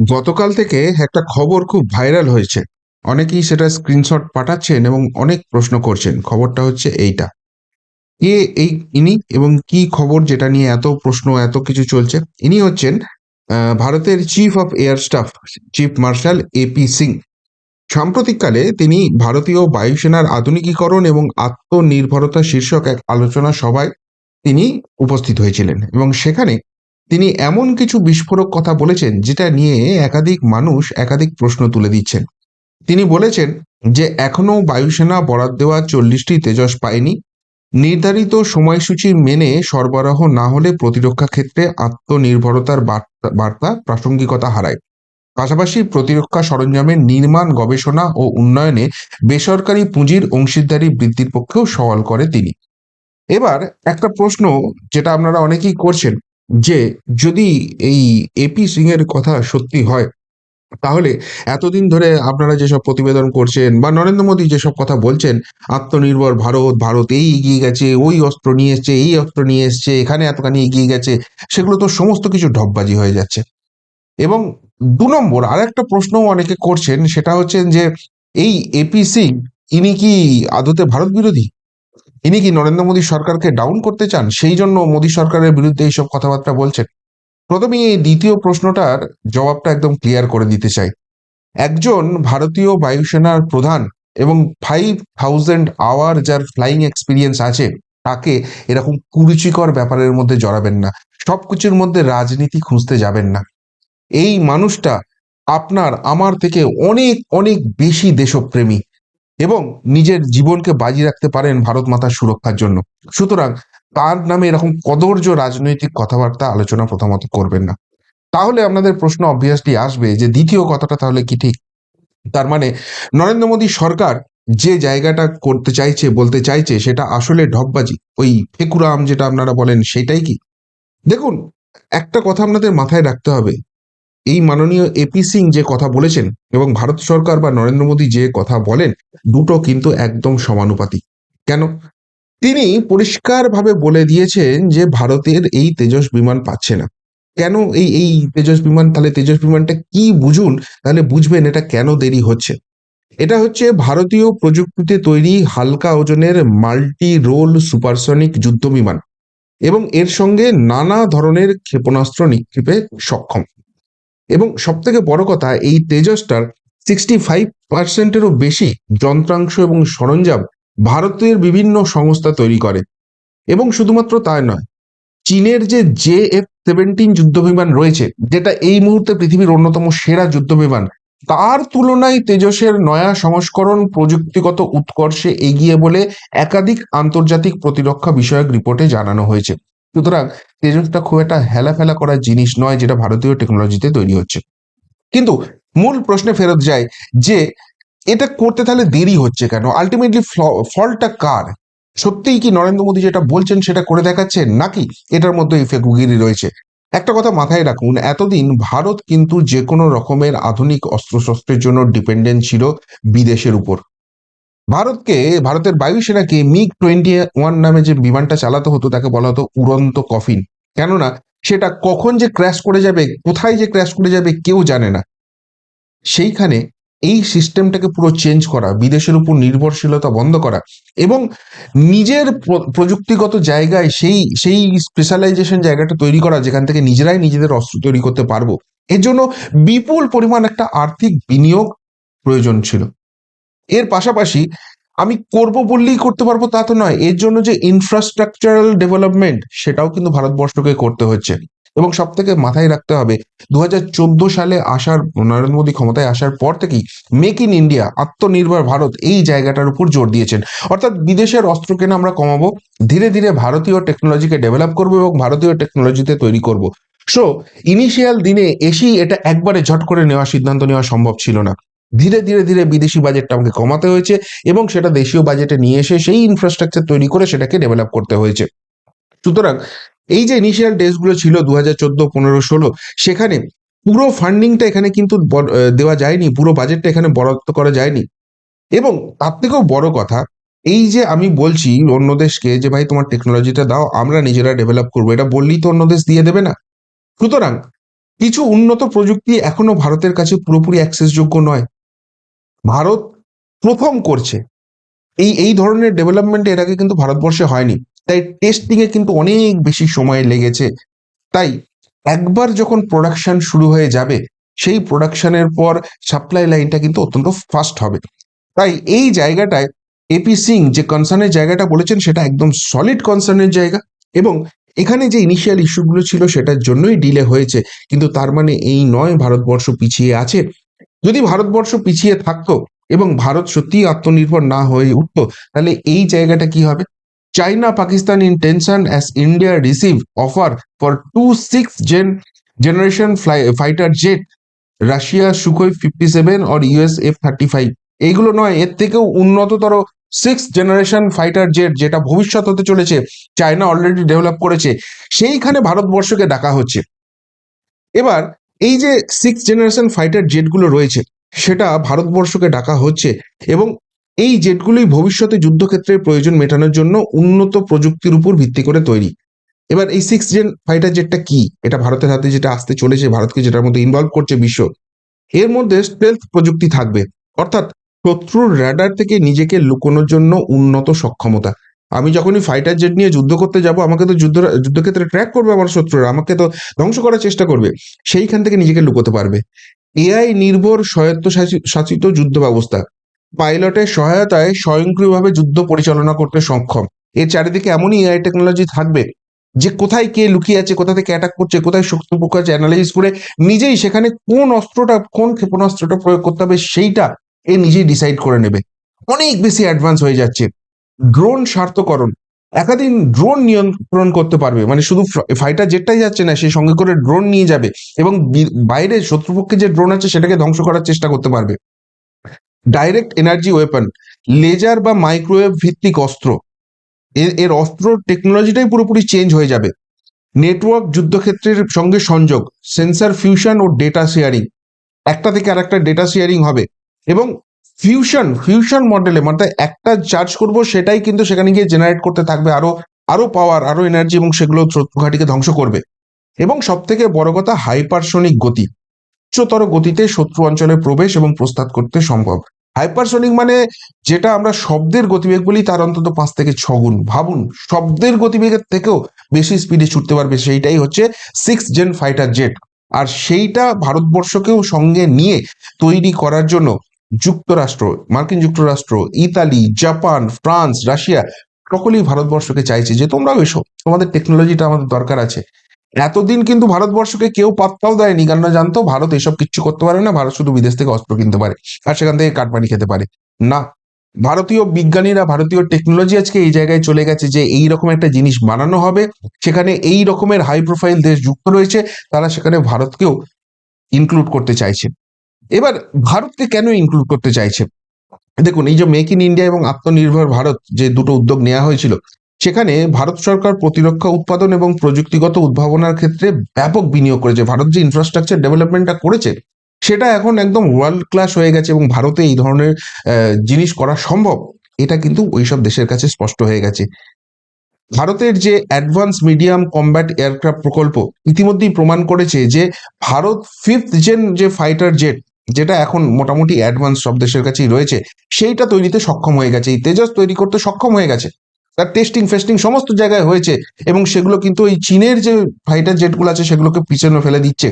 গতকাল থেকে একটা খবর খুব ভাইরাল হয়েছে। অনেকেই সেটা স্ক্রিনশট পাঠাচ্ছেন এবং অনেক প্রশ্ন করছেন। খবরটা হচ্ছে এইটা। কে এই ইনি এবং কি খবর যেটা নিয়ে এত প্রশ্ন, এত কিছু চলছে? ইনি হচ্ছেন ভারতের chief of air staff chief marshal AP Singh সাম্প্রতিককালে তিনি ভারতীয় বায়ুসেনার আধুনিকীকরণ এবং আত্মনির্ভরতা শীর্ষক এক আলোচনা সভায় তিনি উপস্থিত হয়েছিলেন এবং সেখানে তিনি এমন কিছু বিস্ফোরক কথা বলেছেন, যেটা নিয়ে একাধিক মানুষ একাধিক প্রশ্ন তুলে দিচ্ছেন। তিনি বলেছেন যে, এখনও বায়ুসেনা বরাদ দেওয়া চল্লিশটি তেজস পায়নি। নির্ধারিত সময়সূচি মেনে সরবরাহ না হলে প্রতিরক্ষা ক্ষেত্রে আত্মনির্ভরতার বার্তা প্রাসঙ্গিকতা হারায়। পাশাপাশি প্রতিরক্ষা সরঞ্জামের নির্মাণ, গবেষণা ও উন্নয়নে বেসরকারি পুঁজির অংশীদারি বৃদ্ধির পক্ষেও সওয়াল করে তিনি। এবার একটা প্রশ্ন, যেটা আপনারা অনেকেই করছেন যে যদি এই এপি সিং এর কথা সত্যি হয়, তাহলে এতদিন ধরে আপনারা যেসব প্রতিবেদন করছেন বা নরেন্দ্র মোদী যেসব কথা বলছেন, আত্মনির্ভর ভারত ভারত এই এগিয়ে গেছে, ওই অস্ত্র নিয়ে এসছে, এই অস্ত্র নিয়ে এসছে, এখানে এতখানি এগিয়ে গেছে, সেগুলো তো সমস্ত কিছু ঢপবাজি হয়ে যাচ্ছে। এবং দু নম্বর আর একটা প্রশ্নও অনেকে করছেন, সেটা হচ্ছেন যে এই এপি সিং ইনি কি আদতে ভারত বিরোধী? ইনি কি নরেন্দ্র মোদী সরকারকে ডাউন করতে চান? সেই জন্য মোদী সরকারের বিরুদ্ধে এইসব কথাবার্তা বলছেন। প্রথমে এই দ্বিতীয় প্রশ্নটার জবাবটা একদম ক্লিয়ার করে দিতে চাই। একজন ভারতীয় বায়ুসেনার প্রধান এবং ফাইভ থাউজেন্ড আওয়ার যার ফ্লাইং এক্সপিরিয়েন্স আছে, তাকে এরকম কুরুচিকর ব্যাপারের মধ্যে জড়াবেন না। সবকিছুর মধ্যে রাজনীতি খুঁজতে যাবেন না। এই মানুষটা আপনার, আমার থেকে অনেক অনেক বেশি দেশপ্রেমী। এবং নিজের জীবনকে বাজি রাখতে পারেন ভারত মাতার সুরক্ষার জন্য। সুতরাং তার নামে এরকম কদর্য রাজনৈতিক কথাবার্তা আলোচনা প্রথমত করবেন না। তাহলে আপনাদের প্রশ্ন অবভিয়াসলি আসবে যে দ্বিতীয় কথাটা তাহলে কি ঠিক? তার মানে নরেন্দ্র মোদী সরকার যে জায়গাটা করতে চাইছে, বলতে চাইছে, সেটা আসলে ঢপবাজি। ওই ফেকুরাম যেটা আপনারা বলেন, সেটাই কি? দেখুন, একটা কথা আপনাদের মাথায় রাখতে হবে। এই মাননীয় এপি সিং যে কথা বলেছেন এবং ভারত সরকার বা নরেন্দ্র মোদী যে কথা বলেন, দুটো কিন্তু একদম সমানুপাতিক। কেন? তিনি পরিষ্কারভাবে বলে দিয়েছেন যে ভারতের এই তেজস বিমান পাচ্ছে না। কেন এই এই তেজস বিমান? তাহলে তেজস বিমানটা কি বুঝুন? তাহলে বুঝবেন এটা কেন দেরি হচ্ছে। এটা হচ্ছে ভারতীয় প্রযুক্তিতে তৈরি হালকা ওজনের মাল্টি রোল সুপারসনিক যুদ্ধ বিমান এবং এর সঙ্গে নানা ধরনের ক্ষেপণাস্ত্র নিক্ষেপে সক্ষম। এবং সব থেকে বড় কথা, এই তেজসটার সিক্সটি ফাইভ পার্সেন্টেরও বেশি যন্ত্রাংশ এবং সরঞ্জাম ভারতের বিভিন্ন সংস্থা তৈরি করে। এবং শুধুমাত্র তাই নয়, চীনের যে জে এফ সেভেন্টিন যুদ্ধবিমান রয়েছে, যেটা এই মুহূর্তে পৃথিবীর অন্যতম সেরা যুদ্ধবিমান, তার তুলনায় তেজসের নয়া সংস্করণ প্রযুক্তিগত উৎকর্ষে এগিয়ে বলে একাধিক আন্তর্জাতিক প্রতিরক্ষা বিষয়ক রিপোর্টে জানানো হয়েছে। সুতরাং তেজসটা খুব একটা হেলাফেলা করার জিনিস নয় যেটা ভারতীয় টেকনোলজিতে তৈরি হচ্ছে। কিন্তু মূল প্রশ্নে ফেরত যায় যে এটা করতে তাহলে দেরি হচ্ছে কেন? আলটিমেটলি ফলটা কার? সত্যিই কি নরেন্দ্র মোদী যেটা বলছেন সেটা করে দেখাচ্ছেন নাকি এটার মধ্যে এই ফেকুগিরি রয়েছে? একটা কথা মাথায় রাখুন, এতদিন ভারত কিন্তু যে কোনো রকমের আধুনিক অস্ত্রশস্ত্রের জন্য ডিপেন্ডেন্ট ছিল বিদেশের উপর। ভারতকে, ভারতের বায়ুসেনাকে মিগ টোয়েন্টি ওয়ান নামে যে বিমানটা চালাতে হতো, তাকে বলা হতো উড়ন্ত কফিন। কেননা, সেটা কখন যে ক্র্যাশ করে যাবে, কোথায় যে ক্র্যাশ করে যাবে কেউ জানে না। সেইখানে এই সিস্টেমটাকে পুরো চেঞ্জ করা, বিদেশের উপর নির্ভরশীলতা বন্ধ করা এবং নিজের প্রযুক্তিগত জায়গায় সেই সেই স্পেশালাইজেশন জায়গাটা তৈরি করা, যেখান থেকে নিজেরাই নিজেদের অস্ত্র তৈরি করতে পারব। এর জন্য বিপুল পরিমাণ একটা আর্থিক বিনিয়োগ প্রয়োজন ছিল। এর পাশাপাশি আমি করব বললেই করতে পারব তা তো নয়। এর জন্য যে ইনফ্রাস্ট্রাকচারাল ডেভেলপমেন্ট সেটাও কিন্তু ভারতবর্ষকে করতে হচ্ছে। এবং সব থেকে মাথায় রাখতে হবে দু হাজার চোদ্দ সালে আসার, নরেন্দ্র মোদী ক্ষমতায় আসার পর থেকেই মেক ইন ইন্ডিয়া আত্মনির্ভর ভারত এই জায়গাটার উপর জোর দিয়েছেন। অর্থাৎ বিদেশের অস্ত্র কেনা আমরা কমাবো, ধীরে ধীরে ভারতীয় টেকনোলজিকে ডেভেলপ করব এবং ভারতীয় টেকনোলজিতে তৈরি করব। সো ইনিশিয়াল দিনে এসেই এটা একবারে ঝট করে নেওয়া সিদ্ধান্ত নেওয়া সম্ভব ছিল না। ধীরে ধীরে ধীরে বিদেশি বাজেটটা আমাকে কমাতে হয়েছে এবং সেটা দেশীয় বাজেটে নিয়ে এসে সেই ইনফ্রাস্ট্রাকচার তৈরি করে সেটাকে ডেভেলপ করতে হয়েছে। সুতরাং এই যে ইনিশিয়াল ডেজগুলো ছিল দু হাজার চোদ্দ, পনেরো, ষোলো, সেখানে পুরো ফান্ডিংটা এখানে কিন্তু দেওয়া যায়নি, পুরো বাজেটটা এখানে বরাদ্দ করা যায়নি। এবং তার থেকেও বড় কথা, এই যে আমি বলছি অন্য দেশকে যে, ভাই, তোমার টেকনোলজিটা দাও, আমরা নিজেরা ডেভেলপ করব। এটা বললেই তো অন্য দেশ দিয়ে দেবে না। সুতরাং কিছু উন্নত প্রযুক্তি এখনও ভারতের কাছে পুরোপুরি অ্যাক্সেসযোগ্য নয়। ভারত প্রথম করছে। এই এই ধরনের ডেভেলপমেন্ট এর আগে কিন্তু ভারতবর্ষে হয়নি। তাই টেস্টিং এ কিন্তু অনেক বেশি সময় লেগেছে। তাই একবার যখন প্রোডাকশন শুরু হয়ে যাবে, সেই প্রোডাকশনের পর সাপ্লাই লাইনটা কিন্তু অত্যন্ত ফাস্ট হবে। তাই এই জায়গাটায় এপি সিং যে কনসার্নের জায়গাটা বলেছেন, সেটা একদম সলিড কনসার্নের জায়গা। এবং এখানে যে ইনিশিয়াল ইস্যুগুলো ছিল, সেটার জন্যই ডিলে হয়েছে। কিন্তু তার মানে এই নয় ভারতবর্ষ পিছিয়ে আছে। যদি ভারতবর্ষ পিছিয়ে থাকতো এবং ভারত সত্যিই আত্মনির্ভর না হয়ে উঠতো, তাহলে এই জায়গাটা কি হবে? China Pakistan in tension as India receive offer for two six gen generation fighter jet Russia Sukhoi fifty seven or US F thirty five এইগুলো নয়, এর থেকেও উন্নততর সিক্স জেনারেশন ফাইটার জেট যেটা ভবিষ্যৎ হতে চলেছে চায়না অলরেডি ডেভেলপ করেছে। সেইখানে ভারতবর্ষকে ডাকা হচ্ছে। এবার এই যে সিক্স জেনারেশন ফাইটার জেটগুলো রয়েছে, সেটা ভারতবর্ষকে ডাকা হচ্ছে এবং এই জেটগুলোই ভবিষ্যতে যুদ্ধক্ষেত্রে প্রয়োজন মেটানোর জন্য উন্নত প্রযুক্তির উপর ভিত্তি করে তৈরি। এবার এই সিক্স জেন ফাইটার জেটটা কি? এটা ভারতের হাতে যেটা আসতে চলেছে, ভারতকে যেটার মধ্যে ইনভলভ করছে বিশ্ব। এর মধ্যে স্টেলথ প্রযুক্তি থাকবে, অর্থাৎ শত্রুর র্যাডার থেকে নিজেকে লুকোনোর জন্য উন্নত সক্ষমতা। আমি যখনই ফাইটার জেট নিয়ে যুদ্ধ করতে যাব, আমাকে তো যুদ্ধ যুদ্ধক্ষেত্রে ট্র্যাক করবে আমার শত্রুরা, আমাকে তো ধ্বংস করার চেষ্টা করবে, সেইখান থেকে নিজেকে লুকোতে পারবে। এআই নির্ভর স্বায়ত্তশাসিত শাসিত যুদ্ধ ব্যবস্থা। পাইলটের সহায়তায় স্বয়ংক্রিয়ভাবে যুদ্ধ পরিচালনা করতে সক্ষম। এর চারিদিকে এমনই এআই টেকনোলজি থাকবে, যে কোথায় কে লুকিয়ে আছে, কোথা থেকে অ্যাটাক করছে, কোথায় শক্তিপক্ষ আছে অ্যানালাইজ করে নিজেই সেখানে কোন অস্ত্রটা, কোন ক্ষেপণাস্ত্রটা প্রয়োগ করতে হবে, সেইটা এ নিজেই ডিসাইড করে নেবে। অনেক বেশি অ্যাডভান্স হয়ে যাচ্ছে। ড্রোন স্বার্থকরণ একাধিক ড্রোন নিয়ন্ত্রণ করতে পারবে। মানে শুধু ফাইটার জেটটাই যাচ্ছে না সেই সঙ্গে করে ড্রোন নিয়ে যাবে এবং বাইরে শত্রুপক্ষে যে ড্রোন আছে সেটাকে ধ্বংস করার চেষ্টা করতে পারবে। ডাইরেক্ট এনার্জি ওয়েপন লেজার বা মাইক্রোওয়েভ ভিত্তিক অস্ত্র। এর এর অস্ত্র টেকনোলজিটাই পুরোপুরি চেঞ্জ হয়ে যাবে। নেটওয়ার্ক যুদ্ধক্ষেত্রের সঙ্গে সংযোগ সেন্সার ফিউশন ও ডেটা শেয়ারিং একটা থেকে আরেকটা ডেটা শেয়ারিং হবে এবং ফিউশন ফিউশন মডেলে মানে একটা চার্জ করব, সেটাই কিন্তু সেখানে গিয়ে জেনারেট করতে থাকবে, আরও আরও পাওয়ার আরও এনার্জি এবং সেগুলো ঘাঁটিকে ধ্বংস করবে। এবং সব থেকে বড় কথা হাইপারসনিক গতি। উচ্চতর গতিতে শত্রু অঞ্চলে প্রবেশ এবং প্রস্তাব করতে সম্ভব। হাইপারসনিক মানে যেটা আমরা শব্দের গতিবেগ বলি, তার অন্তত পাঁচ থেকে ছ গুণ। ভাবুন, শব্দের গতিবেগের থেকেও বেশি স্পিডে ছুটতে পারবে, সেইটাই হচ্ছে সিক্স জেন ফাইটার জেট আর সেইটা ভারতবর্ষকেও সঙ্গে নিয়ে তৈরি করার জন্য যুক্তরাষ্ট্র, মার্কিন যুক্তরাষ্ট্র, ইতালি, জাপান, ফ্রান্স, রাশিয়া, সকলেই ভারতবর্ষকে চাইছে যে তোমরাও এসো, তোমাদের টেকনোলজিটা আমাদের দরকার আছে। এতদিন কিন্তু ভারতবর্ষকে কেউ পাত্তাও দেয়নি না জানতো ভারত এসব কিচ্ছু করতে পারে না, ভারত শুধু বিদেশ থেকে অস্ত্র কিনতে পারে, আর সেখান থেকে কাটমানি খেতে পারে। না, ভারতীয় বিজ্ঞানীরা, ভারতীয় টেকনোলজি আজকে এই জায়গায় চলে গেছে যে এই রকম একটা জিনিস বানানো হবে, সেখানে এই রকমের হাই প্রোফাইল দেশ যুক্ত রয়েছে, তারা সেখানে ভারতকেও ইনক্লুড করতে চাইছে। এবার ভারতকে কেন ইনক্লুড করতে চাইছে? দেখুন, এই যে মেক ইন ইন্ডিয়া এবং আত্মনির্ভর ভারত যে দুটো উদ্যোগ নেওয়া হয়েছিল, সেখানে ভারত সরকার প্রতিরক্ষা উৎপাদন এবং প্রযুক্তিগত উদ্ভাবনার ক্ষেত্রে ব্যাপক বিনিয়োগ করেছে। ভারত যে ইনফ্রাস্ট্রাকচার ডেভেলপমেন্টটা করেছে, সেটা এখন একদম ওয়ার্ল্ড ক্লাস হয়ে গেছে এবং ভারতে এই ধরনের জিনিস করা সম্ভব, এটা কিন্তু ওইসব দেশের কাছে স্পষ্ট হয়ে গেছে। ভারতের যে অ্যাডভান্স মিডিয়াম কম্ব্যাট এয়ারক্রাফট প্রকল্প ইতিমধ্যেই প্রমাণ করেছে যে ভারত ফিফথ জেন যে ফাইটার জেট যেটা এখন মোটামুটি অ্যাডভান্স সব দেশের কাছেই রয়েছে, সেইটা তৈরিতে সক্ষম হয়ে গেছে। এই তেজস তৈরি করতে সক্ষম হয়ে গেছে। তার টেস্টিং ফেস্টিং সমস্ত জায়গায় হয়েছে এবং সেগুলো কিন্তু ওই চীনের যে ফাইটার জেটগুলো আছে সেগুলোকে পিছনে ফেলে দিচ্ছে।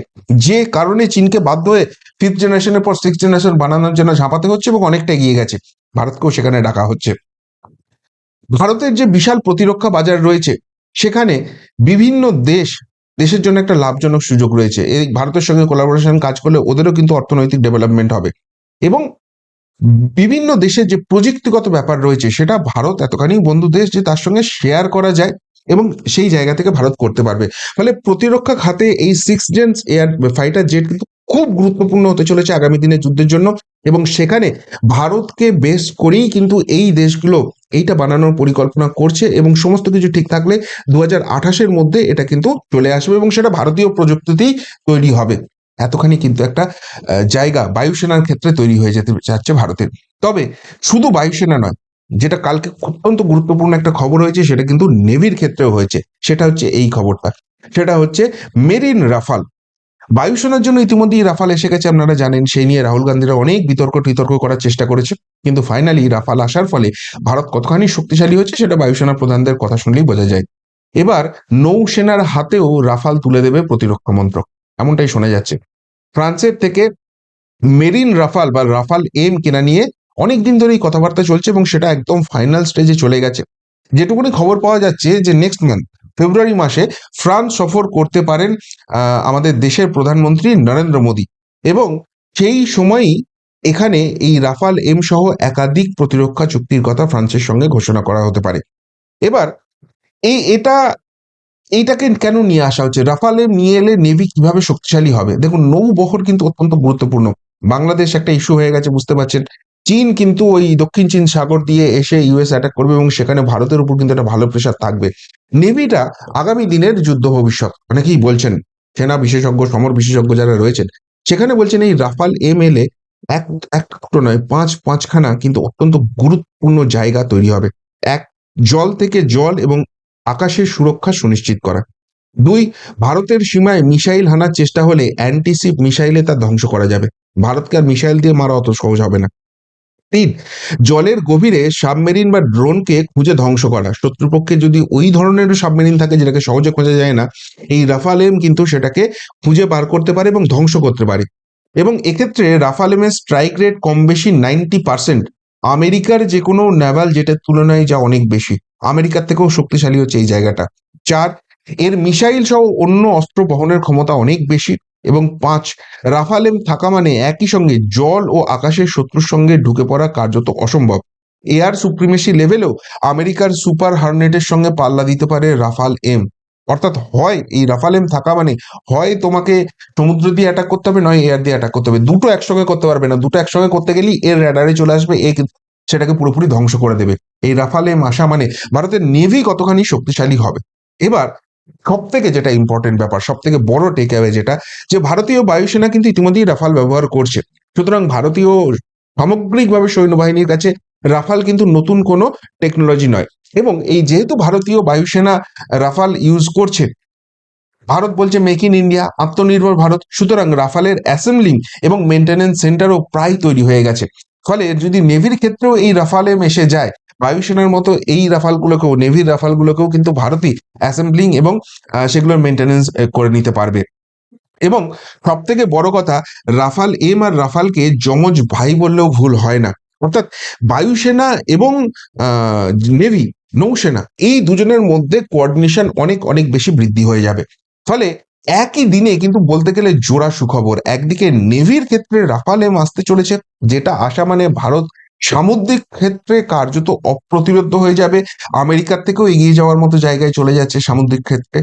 যে কারণে চীনকে বাধ্য হয়ে ফিফথ জেনারেশনের পর সিক্স জেনারেশন বানানোর জন্য ঝাঁপাতে হচ্ছে এবং অনেকটা এগিয়ে গেছে। ভারতকেও সেখানে ডাকা হচ্ছে। ভারতের যে বিশাল প্রতিরক্ষা বাজার রয়েছে, সেখানে বিভিন্ন দেশ দেশের জন্য একটা লাভজনক সুযোগ রয়েছে। এই ভারতের সঙ্গে কোলাবোরেশন কাজ করলে ওদেরও কিন্তু অর্থনৈতিক ডেভেলপমেন্ট হবে। এবং বিভিন্ন দেশের যে প্রযুক্তিগত ব্যাপার রয়েছে, সেটা ভারত এতখানি বন্ধু দেশ যে তার সঙ্গে শেয়ার করা যায় এবং সেই জায়গা থেকে ভারত করতে পারবে। ফলে প্রতিরক্ষা খাতে এই six gens air fighter jet কিন্তু খুব গুরুত্বপূর্ণ হতে চলেছে আগামী দিনের যুদ্ধের জন্য। এবং সেখানে ভারতকে বেস করেই কিন্তু এই দেশগুলো এইটা বানানোর পরিকল্পনা করছে এবং সমস্ত কিছু ঠিক থাকলে দু হাজার আঠাশের মধ্যে এটা কিন্তু চলে আসবে এবং সেটা ভারতীয় প্রযুক্তিতেই তৈরি হবে। এতখানি কিন্তু একটা জায়গা বায়ুসেনার ক্ষেত্রে তৈরি হয়ে যেতে যাচ্ছে ভারতের। তবে শুধু বায়ুসেনা নয়, যেটা কালকে অত্যন্ত গুরুত্বপূর্ণ একটা খবর হয়েছে, সেটা কিন্তু নেভির ক্ষেত্রেও হয়েছে। সেটা হচ্ছে এই খবরটা। সেটা হচ্ছে মেরিন রাফাল। বায়ুসেনার জন্য ইতিমধ্যেই রাফাল এসে গেছে, আপনারা জানেন। সেই নিয়ে রাহুল গান্ধীরা অনেক বিতর্ক টিতর্ক করার চেষ্টা করেছে। কিন্তু ফাইনালি রাফাল আসার ফলে ভারত কতখানি শক্তিশালী হচ্ছে সেটা বায়ুসেনা প্রধানদের কথা শুনলেই বোঝা যায়। এবার নৌসেনার হাতেও রাফাল তুলে দেবে প্রতিরক্ষা মন্ত্রক, এমনটাই শোনা যাচ্ছে। ফ্রান্সের থেকে মেরিন রাফাল বা রাফাল এম কেনা নিয়ে অনেক দিন ধরেই কথাবার্তা চলছে এবং সেটা একদম ফাইনাল স্টেজে চলে গেছে। যেটুকুনি খবর পাওয়া যাচ্ছে যে নেক্সট মান্থ ফেব্রুয়ারি মাসে ফ্রান্স সফর করতে পারেন আমাদের দেশের প্রধানমন্ত্রী নরেন্দ্র মোদী। এবং সেই সময়ই এখানে এই রাফাল এম সহ একাধিক প্রতিরক্ষা চুক্তির কথা ফ্রান্সের সঙ্গে ঘোষণা করা হতে পারে। এবার, এই, এটা, এইটাকে কেন নিয়ে আসা হচ্ছে? রাফালে নিয়ে এলে নেভি কীভাবে শক্তিশালী হবে? দেখুন, নৌবহর কিন্তু অত্যন্ত গুরুত্বপূর্ণ। বাংলাদেশ একটা ইস্যু হয়ে গেছে, বুঝতে পারছেন? চীন কিন্তু ওই দক্ষিণ চীন সাগর দিয়ে এসে ইউএস অ্যাটাক করবে এবং সেখানে ভারতের উপর কিন্তু একটা ভালো প্রেশার থাকবে। নেভিটা আগামী দিনের যুদ্ধ ভবিষ্যৎ। অনেকেই বলছেন, সেনা বিশেষজ্ঞ, সমর বিশেষজ্ঞ যারা রয়েছেন, সেখানে বলছেন এই রাফাল এম এল এ এক একটা নয়, পাঁচ, পাঁচখানা কিন্তু অত্যন্ত গুরুত্বপূর্ণ জায়গা তৈরি হবে। এক, জল থেকে জল এবং আকাশের সুরক্ষা সুনিশ্চিত করা। দুই, ভারতের সীমায় মিসাইল হানার চেষ্টা হলে অ্যান্টিসিপ মিসাইলে তা ধ্বংস করা যাবে। ভারতকে আর মিসাইল দিয়ে মারা অত সহজ হবে না। তিন, জলের গভীরে সাবমেরিন বা ড্রোনকে খুঁজে ধ্বংস করা। শত্রুপক্ষে যদি ওই ধরনের সাবমেরিন থাকে যেটাকে সহজে খোঁজা যায় না, এই রাফালেম কিন্তু সেটাকে খুঁজে বার করতে পারে এবং ধ্বংস করতে পারে। এবং এক্ষেত্রে রাফালেমের স্ট্রাইক রেট কম বেশি নাইনটি পার্সেন্ট। আমেরিকার যে কোনো নেভাল জেটের তুলনায় যা অনেক বেশি। আমেরিকার থেকেও শক্তিশালী হচ্ছে এই জায়গাটা। চার, এর মিসাইল সহ অন্য অস্ত্র বহনের ক্ষমতা অনেক বেশি। এবং পাঁচ, রাফালেম থাকা মানে একই সঙ্গে জল ও আকাশের শত্রুর সঙ্গে ঢুকে পড়া কার্যত অসম্ভব। এয়ার সুপ্রিমেসি লেভেলেও আমেরিকার সুপার হার্নেটের সঙ্গে পাল্লা দিতে পারে রাফাল এম। অর্থাৎ হয়, এই রাফাল এম থাকা মানে হয় তোমাকে সমুদ্র দিয়ে অ্যাটাক করতে হবে, নয় এয়ার দিয়ে অ্যাটাক করতে হবে। দুটো একসঙ্গে করতে পারবে না। দুটো একসঙ্গে করতে গেলেই এর র্যাডারে চলে আসবে, এ সেটাকে পুরোপুরি ধ্বংস করে দেবে। এই রাফাল এম আসা মানে ভারতের নেভি কতখানি শক্তিশালী হবে? এবার সব থেকে যেটা ইম্পর্টেন্ট ব্যাপার সব থেকে বড় টেক অ্যাওয়ে যেটা, যে ভারতীয় বায়ুসেনা কিন্তু ইতিমধ্যেই রাফাল ব্যবহার করছে। সুতরাং ভারতীয় সামগ্রিকভাবে সৈন্যবাহিনীর কাছে রাফাল কিন্তু নতুন কোনো টেকনোলজি নয়। এবং এই যেহেতু ভারতীয় বায়ুসেনা রাফাল ইউজ করছে, ভারত বলছে মেক ইন ইন্ডিয়া আত্মনির্ভর ভারত, সুতরাং রাফালের অ্যাসেম্বলিং এবং মেনটেন্যান্স সেন্টারও প্রায় তৈরি হয়ে গেছে। ফলে যদি নেভির ক্ষেত্রেও এই রাফালে মেশে যায় বায়ুসেনার মতো এই রাফালগুলোকেও, নেভির রাফালগুলোকেও কিন্তু ভারতই অ্যাসেম্বলিং এবং সেগুলোর মেনটেন্যান্স করে নিতে পারবে। এবং সব থেকে বড় কথা, রাফাল এম আর রাফালকে যমজ ভাই বললেও ভুল হয় না। অর্থাৎ বায়ুসেনা এবং নেভি নৌসেনা এই দুজনের মধ্যে কোঅর্ডিনেশন অনেক অনেক বেশি বৃদ্ধি হয়ে যাবে। ফলে একই দিনে কিন্তু বলতে গেলে জোড়া সুখবর। একদিকে নেভির ক্ষেত্রে রাফাল এম আসতে চলেছে, যেটা আসা মানে ভারত সামুদ্রিক ক্ষেত্রে কার্যত অপ্রতিরোধ হয়ে যাবে। আমেরিকার থেকেও এগিয়ে যাওয়ার মতো জায়গায় চলে যাচ্ছে সামুদ্রিক ক্ষেত্রে।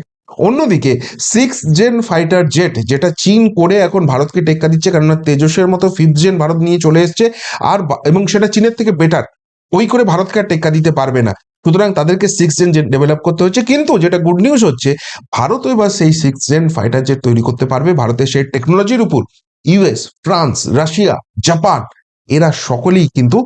অন্যদিকে সিক্স জেন ফাইটার জেট যেটা চীন করে এখন ভারতকে টেক্কা দিচ্ছে, কেননা তেজসের মতো ফিফথ জেন ভারত নিয়ে চলে এসছে, আর এবং সেটা চীনের থেকে বেটার ওই করে ভারতকে আর টেক্কা দিতে পারবে না। সুতরাং তাদেরকে সিক্স জেন জেট ডেভেলপ করতে হচ্ছে। কিন্তু যেটা গুড নিউজ হচ্ছে, ভারত এবার সেই সিক্স জেন ফাইটার জেট তৈরি করতে পারবে ভারতের সেই টেকনোলজির উপর। ইউএস ফ্রান্স রাশিয়া জাপান এরা সকলেই কিন্তু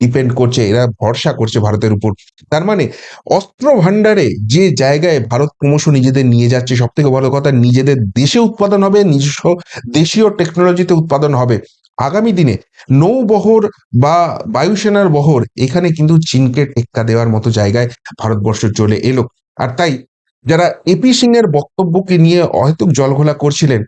ডিপেন্ড করছে, এরা ভরসা করছে ভারতের উপর। তার মানে অস্ত্র ভান্ডারে যে জায়গায় ভারত ক্রমশ নিজেদের নিয়ে যাচ্ছে সব থেকে বড় কথা নিজেদের দেশে উৎপাদন হবে, নিজস্ব দেশীয় টেকনোলজিতে উৎপাদন হবে। আগামী দিনে নৌবহর বা বায়ুসেনার বহর এখানে কিন্তু চীনকে টেক্কা দেওয়ার মতো জায়গায় ভারতবর্ষ চলে এলো। আর তাই যারা এপি সিং এর বক্তব্যকে নিয়ে অহেতুক জলঘোলা করছিলেন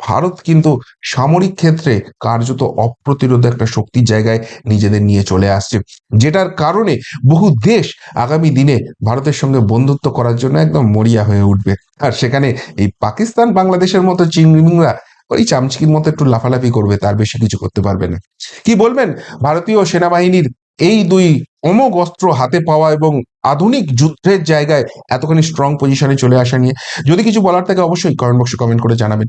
ভারত কিন্তু সামরিক ক্ষেত্রে কার্যত অপ্রতিরোধ একটা শক্তির জায়গায় নিজেদের নিয়ে চলে আসছে। যেটার কারণে বহু দেশ আগামী দিনে ভারতের সঙ্গে বন্ধুত্ব করার জন্য একদম মরিয়া হয়ে উঠবে। আর সেখানে এই পাকিস্তান, বাংলাদেশের মতো চিংড়িমিংরা ওই চামচিকির মতো একটু লাফালাফি করবে, তার বেশি কিছু করতে পারবে না। কি বলবেন? ভারতীয় সেনাবাহিনীর এই দুই অমোঘ অস্ত্র হাতে পাওয়া এবং আধুনিক যুদ্ধের জায়গায় এতখানি স্ট্রং পজিশনে চলে আসা নিয়ে যদি কিছু বলার থাকে অবশ্যই কমেন্ট বক্সে কমেন্ট করে জানাবেন।